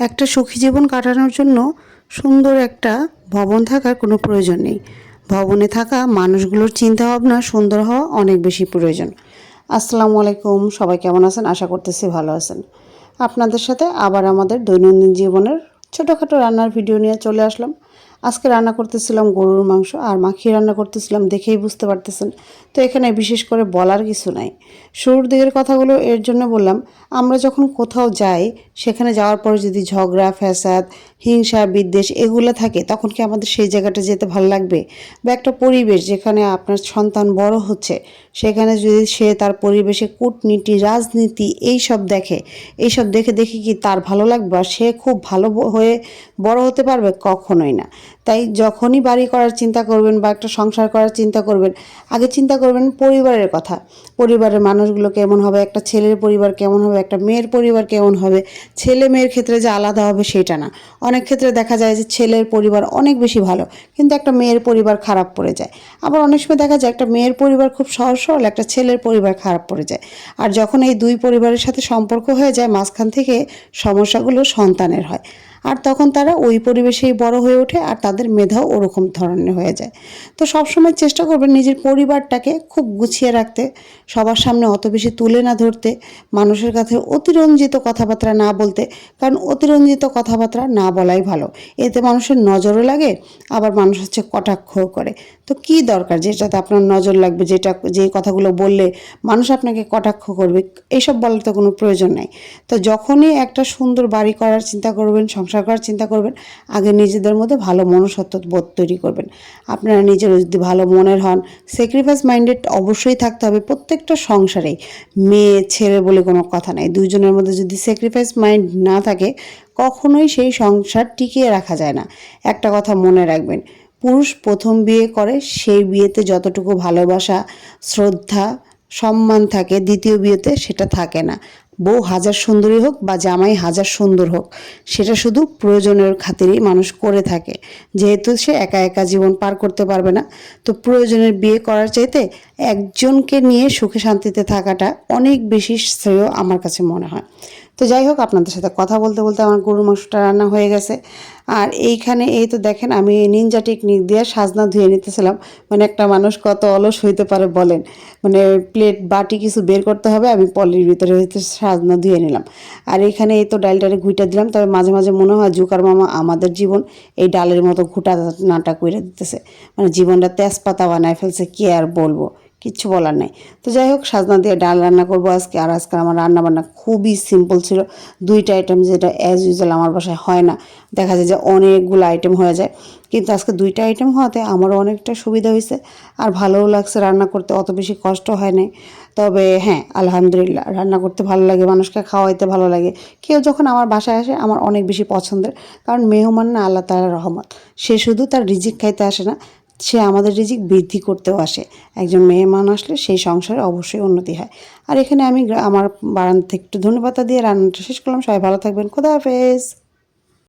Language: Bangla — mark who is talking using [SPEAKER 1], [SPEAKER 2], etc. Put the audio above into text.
[SPEAKER 1] একটা সুখী জীবন কাটানোর জন্য সুন্দর একটা ভবন থাকার কোনো প্রয়োজন নেই। ভবনে থাকা মানুষগুলোর চিন্তাভাবনা সুন্দর হওয়া অনেক বেশি প্রয়োজন। আসসালামু আলাইকুম, সবাই কেমন আছেন? আশা করতেছি ভালো আছেন। আপনাদের সাথে আবার আমাদের দৈনন্দিন জীবনের ছোটোখাটো রান্নার ভিডিও নিয়ে চলে আসলাম। আজকে রান্না করতেছিলাম গরুর মাংস আর মাখিয়ে রান্না করতেছিলাম দেখেই বুঝতে পারতেছেন। তো এখানে বিশেষ করে বলার কিছু নাই। শুরুর দিকের কথাগুলো এর জন্য বললাম, আমরা যখন কোথাও যাই, সেখানে যাওয়ার পরে যদি ঝগড়া, ফ্যাসাদ, হিংসা, বিদ্বেষ এগুলো থাকে, তখন কি আমাদের সেই জায়গাটা যেতে ভালো লাগবে? বা একটা পরিবেশ যেখানে আপনার সন্তান বড় হচ্ছে, সেখানে যদি সে তার পরিবেশে কূটনীতি, রাজনীতি এই সব দেখে এই সব দেখে দেখে কি তার ভালো লাগবে? আর সে খুব ভালো হয়ে বড় হতে পারবে? কখনোই না। তাই যখনই বাড়ি করার চিন্তা করবেন বা একটা সংসার করার চিন্তা করবেন, আগে চিন্তা করবেন পরিবারের কথা। পরিবারের মানুষগুলো কেমন হবে, একটা ছেলের পরিবার কেমন হবে, একটা মেয়ের পরিবার কেমন হবে, ছেলে মেয়ের ক্ষেত্রে যে আলাদা হবে সেটা না। অনেক ক্ষেত্রে দেখা যায় যে ছেলের পরিবার অনেক বেশি ভালো, কিন্তু একটা মেয়ের পরিবার খারাপ পড়ে যায়। আবার অনেক সময় দেখা যায় একটা মেয়ের পরিবার খুব সহজ, সরল, একটা ছেলের পরিবার খারাপ পড়ে যায়। আর যখন এই দুই পরিবারের সাথে সম্পর্ক হয়ে যায়, মাঝখান থেকে সমস্যাগুলো সন্তানের হয়। আর তখন তারা ওই পরিবেশেই বড় হয়ে ওঠে আর তাদের মেধাও ওরকম ধরনের হয়ে যায়। তো সবসময় চেষ্টা করবেন নিজের পরিবারটাকে খুব গুছিয়ে রাখতে, সবার সামনে অত বেশি তুলে না ধরতে, মানুষের কাছে অতিরঞ্জিত কথাবার্তা না বলতে, কারণ অতিরঞ্জিত কথাবার্তা না বলাই ভালো। এতে মানুষের নজরও লাগে, আবার মানুষ হচ্ছে কটাক্ষ করে। তো কি দরকার যেটাতে আপনার নজর লাগবে? যেটা, যে কথাগুলো বললে মানুষ আপনাকে কটাক্ষ করবে এইসব বলার তো কোনো প্রয়োজন নাই। তো যখনই একটা সুন্দর বাড়ি করার চিন্তা করবেন সংসার করার চিন্তা করবেন, আগে নিজেদের মধ্যে ভালো মনুষ্যত্ব বোধ তৈরি করবেন। আপনারা নিজের যদি ভালো মনের হন স্যাক্রিফাইস মাইন্ডেড অবশ্যই থাকতে হবে প্রত্যেকটা সংসারেই। মেয়ে, ছেলে বলে কোনো কথা নাই। দুইজনের মধ্যে যদি স্যাক্রিফাইস মাইন্ড না থাকে, কখনোই সেই সংসার টিকিয়ে রাখা যায় না। একটা কথা মনে রাখবেন, পুরুষ প্রথম বিয়ে করে, সেই বিয়েতে যতটুকু ভালোবাসা, শ্রদ্ধা সম্মান থাকে, দ্বিতীয় বিয়েতে সেটা থাকে না। বউ হাজার সুন্দরী হোক বা জামাই হাজার সুন্দর হোক, সেটা শুধু প্রয়োজনের খাতিরেই মানুষ করে থাকে। যেহেতু সে একা একা জীবন পার করতে পারবে না, তো প্রয়োজনের বিয়ে করার চাইতে একজনকে নিয়ে সুখে শান্তিতে থাকাটা অনেক বেশি শ্রেয় আমার কাছে মনে হয়। তো যাই হোক, আপনাদের সাথে কথা বলতে বলতে আমার গরুর মাংসটা রান্না হয়ে গেছে। আর এইখানে এই তো দেখেন, আমি নিনজা টেকনিক দিয়ে সাজনা ধুয়ে নিতেছিলাম। মানে একটা মানুষ কত অলস হইতে পারে বলেন। মানে প্লেট বাটি কিছু বের করতে হবে, আমি পলির ভিতরে হইতে সাজনা ধুয়ে নিলাম। আর এখানে এই তো ডালটারে ঘুইটা দিলাম, তবে মাঝে মাঝে মনে হয় জুকার মামা আমাদের জীবন এই ডালের মতো ঘুটা নাটা করে দিতেছে। মানে জীবনটা তেজপাতা বানায় ফেলছে, কি আর বলব। কিচ্ছু বলার নেই। তো যাই হোক, সাজনা দিয়ে ডাল রান্না করব আজকে। আর আজকে আমার রান্না বান্না খুবই সিম্পল ছিল। দুইটা আইটেম যেটা অ্যাজ ইউজুয়াল আমার বাসায় হয় না। দেখা যায় যে অনেকগুলো আইটেম হয়ে যায়। কিন্তু আজকে দুইটা আইটেম হওয়াতে আমারও অনেকটা সুবিধা হয়েছে। আর ভালোও লাগছে রান্না করতে, অত বেশি কষ্ট হয় নাই। তবে হ্যাঁ আলহামদুলিল্লাহ, রান্না করতে ভালো লাগে, মানুষকে খাওয়াইতে ভালো লাগে। কেউ যখন আমার বাসায় আসে, আমার অনেক বেশি পছন্দের। কারণ মেহমান না, আল্লাহ তালার রহমত। সে শুধু তার রিজিক খাইতে আসে না সে আমাদের রিজিক বৃদ্ধি করতেও আসে। একজন মেহমান আসলে সেই সংসারে অবশ্যই উন্নতি হয়। আর এখানে আমি আমার বারান্দা থেকে একটু ধন্যবাদ দিয়ে রান্নাটা শেষ করলাম। সবাই ভালো থাকবেন। খোদা হাফেজ।